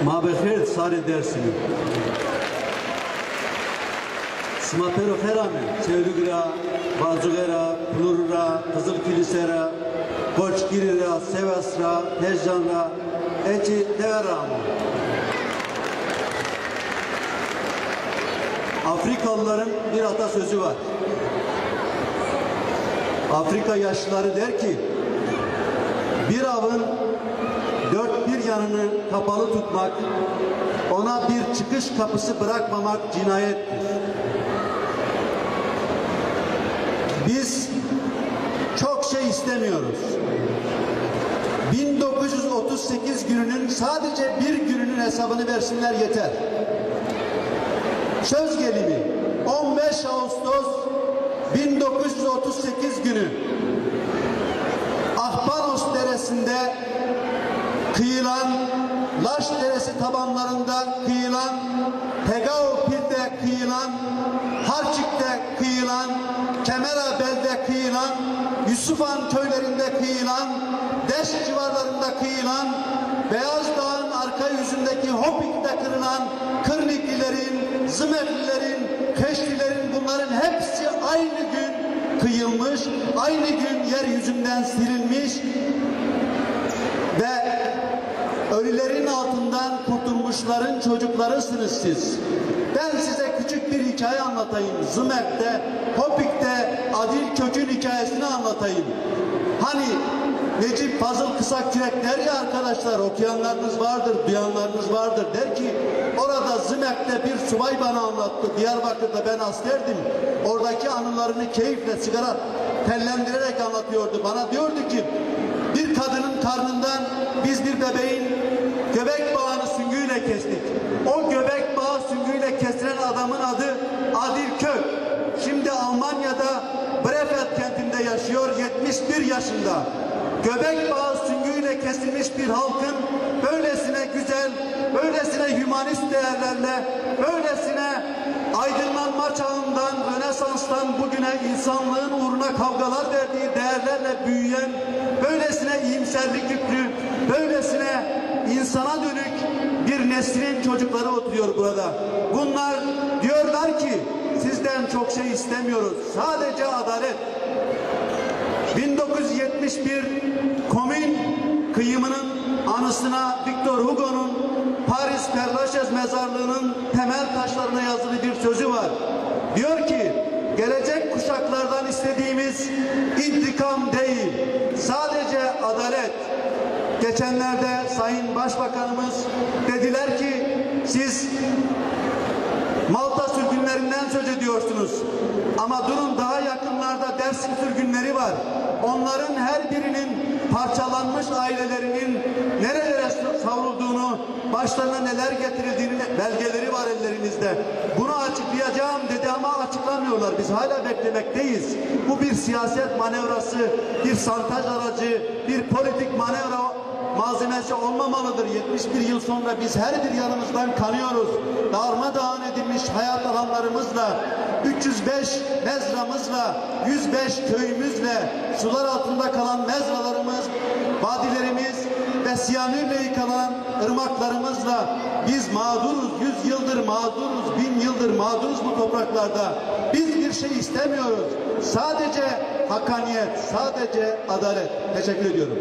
Bekher sari dersini. Smatero herame, Çevrigira, Balcugera, Plurura, Kızıl Kilisera, Koçgirira, Sevasra, Tezcanra, Eci Deveramu. Afrikalıların bir atasözü var. Afrika yaşlıları der ki, bir avın yanını kapalı tutmak, ona bir çıkış kapısı bırakmamak cinayettir. Biz çok şey istemiyoruz. 1938 gününün sadece bir gününün hesabını versinler yeter. Söz gelimi 15 Ağustos 1938 günü tabanlarında kıyılan, Tegaupil'de kıyılan, Harçik'te kıyılan, Kemerabel'de kıyılan, Yusufan köylerinde kıyılan, Deş civarlarında kıyılan, Beyaz Dağ'ın arka yüzündeki Hopik'te kırılan Kırniklilerin, Zımetlilerin, Keşlilerin bunların hepsi aynı gün kıyılmış, aynı gün yeryüzünden silinmiş ve ölülerin altından kurtulmuşların çocuklarısınız siz. Ben size küçük bir hikaye anlatayım. Zımert'te, Hopik'te Adil Kök'ün hikayesini anlatayım. Hani Necip Fazıl Kısak Kürek der ya arkadaşlar okuyanlarınız vardır, duyanlarınız vardır. Der ki orada Zımert'te bir subay bana anlattı. Diyarbakır'da ben askerdim. Oradaki anılarını keyifle sigara tellendirerek anlatıyordu. Bana diyordu ki bir kadının karnından biz bir bebeğin göbek bağını süngüyle kestik. O göbek bağı süngüyle kesilen adamın adı Adil Kök. Şimdi Almanya'da Brefeld kentinde yaşıyor 71 yaşında. Göbek bağı süngüyle kesilmiş bir halkın böylesine güzel, böylesine hümanist değerlerle, böylesine aydınlanma çağından, Rönesans'tan bugüne insanlığın uğruna kavgalar verdiği değerlerle büyüyen, böylesine iyimserlik yüklü, böylesine insana dönük bir neslin çocukları oturuyor burada. Bunlar diyorlar ki sizden çok şey istemiyoruz. Sadece adalet. 1971 komün kıyımının anısına Victor Hugo'nun Paris Lachaise mezarlığının temel taşlarına yazılı bir sözü var. Diyor ki gelecek kuşaklardan istediğimiz intikam değil sadece adalet. Geçenlerde Sayın Başbakanımız dediler ki siz ediyorsunuz. Ama durun daha yakınlarda Dersim sürgünleri var. Onların her birinin parçalanmış ailelerinin nerelere savrulduğunu, başlarına neler getirildiğini belgeleri var ellerimizde. Bunu açıklayacağım dedi ama açıklamıyorlar. Biz hala beklemekteyiz. Bu bir siyaset manevrası, bir santaj aracı, bir politik manevra malzemesi olmamalıdır. 71 yıl sonra biz her bir yanımızdan kanıyoruz. Darmadağın edilmiş hayat alanlarımızla, 305 mezramızla, 105 köyümüzle, sular altında kalan mezralarımız, vadilerimiz ve siyanürle yıkanan ırmaklarımızla biz mağduruz, 100 yıldır mağduruz, bin yıldır mağduruz bu topraklarda. Biz bir şey istemiyoruz. Sadece hakkaniyet, sadece adalet. Teşekkür ediyorum.